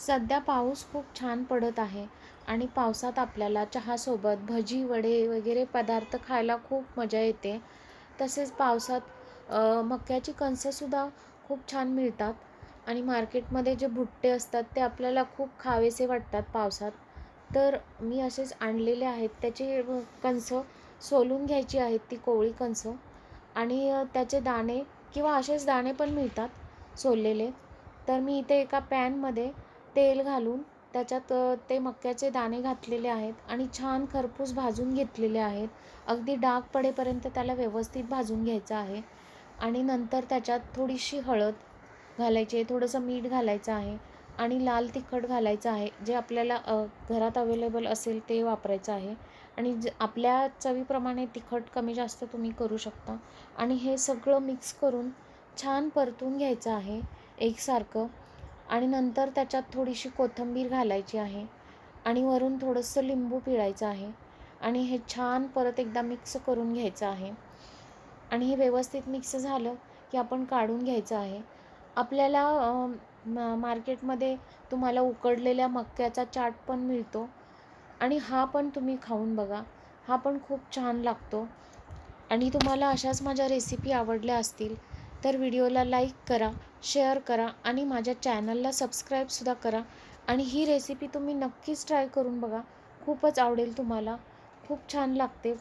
सध्या पाऊस खूप छान पडत आहे आणि पावसात आपल्याला चहासोबत भजी वडे वगैरे पदार्थ खायला खूप मजा येते. तसेच पावसात मक्याची कणसंसुद्धा खूप छान मिळतात आणि मार्केटमध्ये जे भुट्टे असतात ते आपल्याला खूप खावेसे वाटतात पावसात. तर मी असेच आणलेले आहेत. त्याचे कणसं सोलून घ्यायची आहेत ती कोवळी कणसं आणि त्याचे दाणे किंवा असेच दाणे पण मिळतात सोललेले. तर मी इथे एका पॅनमध्ये तेल घालून त्याच्यात ते मक्याचे दाणे घातलेले आहेत आणि छान खरपूस भाजून घेतलेले आहेत. अगदी डाग पडेपर्यंत त्याला व्यवस्थित भाजून घ्यायचं आहे. आणि नंतर त्याच्यात थोडीशी हळद घालायची आहे थोडंसं मीठ घालायचं आहे आणि लाल तिखट घालायचं आहे जे आपल्याला घरात अवेलेबल असेल ते वापरायचं आहे. आणि ज आपल्या चवीप्रमाणे तिखट कमी जास्त तुम्ही करू शकता. आणि हे सगळं मिक्स करून छान परतून घ्यायचं आहे एकसारखं. आणि नंतर त्याच्यात थोडीशी कोथिंबीर घालायची आहे आणि वरून थोडंसं लिंबू पिळायचं आहे आणि हे छान परत एकदा मिक्स करून घ्यायचं आहे. आणि हे व्यवस्थित मिक्स झालं की आपण काढून घ्यायचं आहे. आपल्याला मार्केटमध्ये तुम्हाला उकडलेल्या मक्याचा चाट पण मिळतो आणि हा पण तुम्ही खाऊन बघा. हा पण खूप छान लागतो. आणि तुम्हाला अशाच माझ्या रेसिपी आवडल्या असतील तर व्हिडिओला लाईक करा. शेअर करा आणि माझ्या चॅनलला सबस्क्राईबसुद्धा करा. आणि ही रेसिपी तुम्ही नक्कीच ट्राय करून बघा. खूपच आवडेल तुम्हाला. खूप छान लागते.